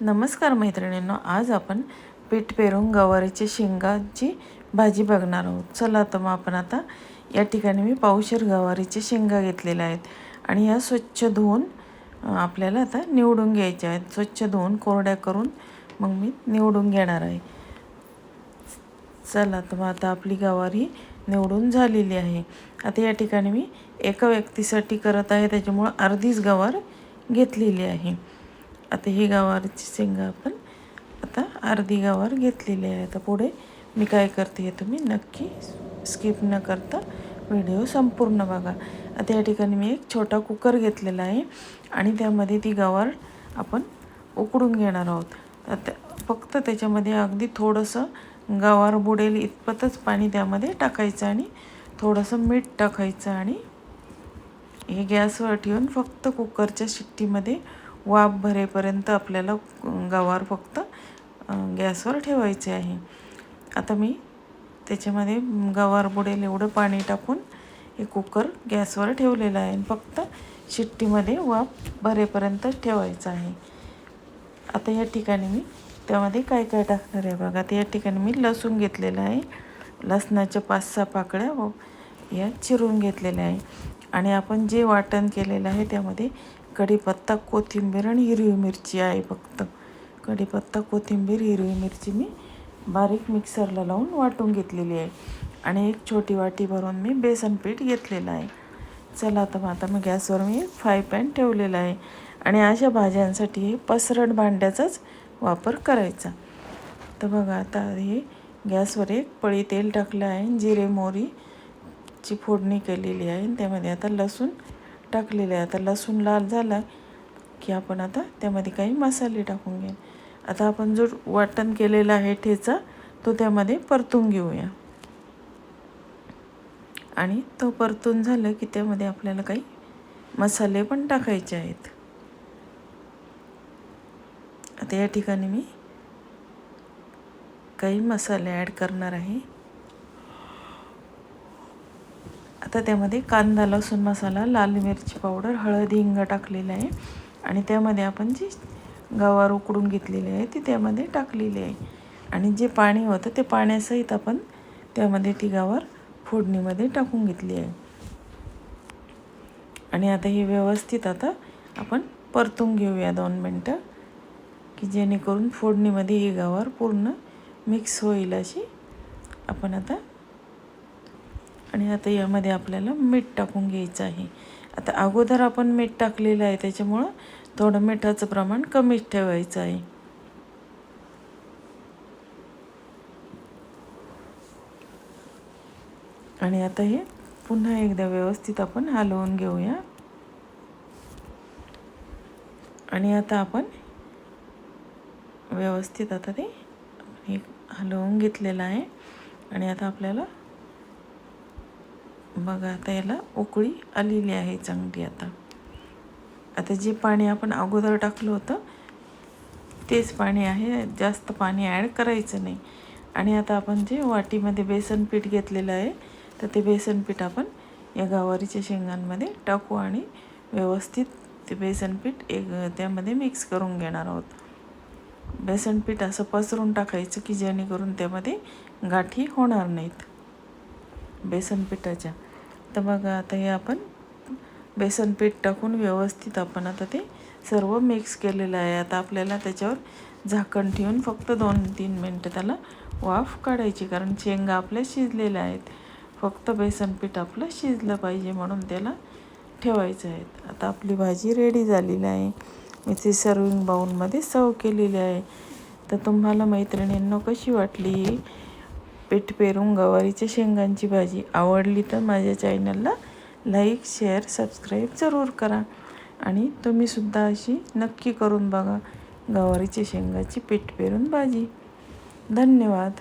नमस्कार मैत्रिणींनो आज आपण पीठ पेरून गवारीच्या शेंगाची भाजी बघणार आहोत. चला तर मग आपण आता या ठिकाणी मी पावशेर गवारीच्या शेंगा घेतलेल्या आहेत आणि या स्वच्छ धुवून आपल्याला आता निवडून घ्यायच्या आहेत. स्वच्छ धुवून कोरड्या करून मग मी निवडून घेणार आहे. चला तर मग आता आपली गवारी निवडून झालेली आहे. आता या ठिकाणी मी एका व्यक्तीसाठी करत आहे त्याच्यामुळं अर्धीच गवार घेतलेली आहे. आता ही गवारची शेंगा आपण आता अर्धी गवार घेतलेली आहे. आता पुढे मी काय करते हे तुम्ही नक्की स्किप न करता व्हिडिओ संपूर्ण बघा. आता या ठिकाणी मी एक छोटा कुकर घेतलेला आहे आणि त्यामध्ये ती गवार आपण उकडून घेणार आहोत. आता फक्त त्याच्यामध्ये अगदी थोडंसं गवार बुडेल इतपतच पाणी त्यामध्ये टाकायचं आणि थोडंसं मीठ टाकायचं आणि हे गॅसवर ठेवून फक्त कुकरच्या शिट्टीमध्ये वाफ भरेपर्यंत आपल्याला गवार फक्त गॅसवर ठेवायचे आहे. आता मी त्याच्यामध्ये गवार बुडेल एवढं पाणी टाकून हे कुकर गॅसवर ठेवलेलं आहे. आणि फक्त शिट्टीमध्ये वाफ भरेपर्यंत ठेवायचं आहे. आता या ठिकाणी मी त्यामध्ये काय काय टाकणार आहे बघा. आता या ठिकाणी मी लसूण घेतलेलं आहे. लसणाच्या पाच सहा पाकळ्या व या चिरून घेतलेल्या आहे. आणि आपण जे वाटण केलेलं आहे त्यामध्ये कढीपत्ता कोथिंबीर आणि हिरवी मिरची आहे फक्त. कढीपत्ता कोथिंबीर हिरवी मिरची मी बारीक मिक्सरला लावून वाटून घेतलेली आहे. आणि एक छोटी वाटी भरून मी बेसन पीठ घेतलेलं आहे. चला आता मग आता मग गॅसवर मी फ्राय पॅन ठेवलेला आहे. आणि अशा भाज्यांसाठी हे पसरट भांड्याचाच वापर करायचा. तर बघा आता हे गॅसवर एक पळी तेल टाकलं आहे जिरे ची फोडणी केलेली आहे. आणि त्यामध्ये आता लसूण टाकलेलं आहे. आता लसूण लाल झाला की आपण आता त्यामध्ये काही मसाले टाकून घेऊ. आता आपण जो वाटण केलेला आहे ठेचा तो त्यामध्ये परतून घेऊया. आणि तो परतून झालं की त्यामध्ये आपल्याला काही मसाले पण टाकायचे आहेत. आता या ठिकाणी मी काही मसाले ॲड करणार आहे. आता त्यामध्ये कांदा लसूण मसाला लाल मिरची पावडर हळद हिंग टाकलेलं आहे. आणि त्यामध्ये आपण जी गवार उकडून घेतलेली आहे ती त्यामध्ये टाकलेली आहे. आणि जे पाणी होतं ते पाण्यासहित आपण त्यामध्ये ती गवार फोडणीमध्ये टाकून घेतली आहे. आणि आता हे व्यवस्थित आता आपण परतून घेऊया दोन मिनटं की जेणेकरून फोडणीमध्ये ही गवार पूर्ण मिक्स होईल अशी आपण आता आणि आता यामध्ये आपल्याला मीठ टाकून घ्यायचं आहे. आता अगोदर आपण मीठ टाकलेलं आहे त्याच्यामुळं थोडं मिठाचं प्रमाण कमीच ठेवायचं आहे. आणि आता हे पुन्हा एकदा व्यवस्थित आपण हलवून घेऊया. आणि आता आपण व्यवस्थित आता ते हलवून घेतलेलं आहे. आणि आता आपल्याला बघा आता याला उकळी आलेली आहे चांगली आता. आता जे पाणी आपण अगोदर टाकलं होतं तेच पाणी आहे. जास्त पाणी ॲड करायचं नाही. आणि आता आपण जे वाटीमध्ये बेसन पीठ घेतलेलं आहे तर ते बेसन पीठ आपण या गवारीच्या शेंगांमध्ये टाकू आणि व्यवस्थित ते बेसन पीठ एक त्यामध्ये मिक्स करून घेणार आहोत. बेसन पीठ असं पसरून टाकायचं की जेणेकरून त्यामध्ये गाठी होणार नाहीत. बेसन पिठाच्या. तर बघा आता हे आपण बेसन पीठ टाकून व्यवस्थित आपण आता ते सर्व मिक्स केलेलं आहे. आता आपल्याला त्याच्यावर झाकण ठेवून फक्त दोन तीन मिनटं त्याला वाफ काढायची कारण शेंगा आपल्या शिजलेल्या आहेत. फक्त बेसन पीठ आपलं शिजलं पाहिजे म्हणून त्याला ठेवायचं आहे. आता आपली भाजी रेडी झालेली आहे. मी ती सर्विंग बाऊलमध्ये सर्व केलेली आहे. तर तुम्हाला मैत्रिणींनो कशी वाटली? पीठ पेरून गवारीच्या शेंगांची भाजी आवडली तर माझ्या चॅनलला लाईक शेअर सबस्क्राईब जरूर करा. आणि तुम्हीसुद्धा अशी नक्की करून बघा गवारीच्या शेंगाची पीठ पेरून भाजी. धन्यवाद.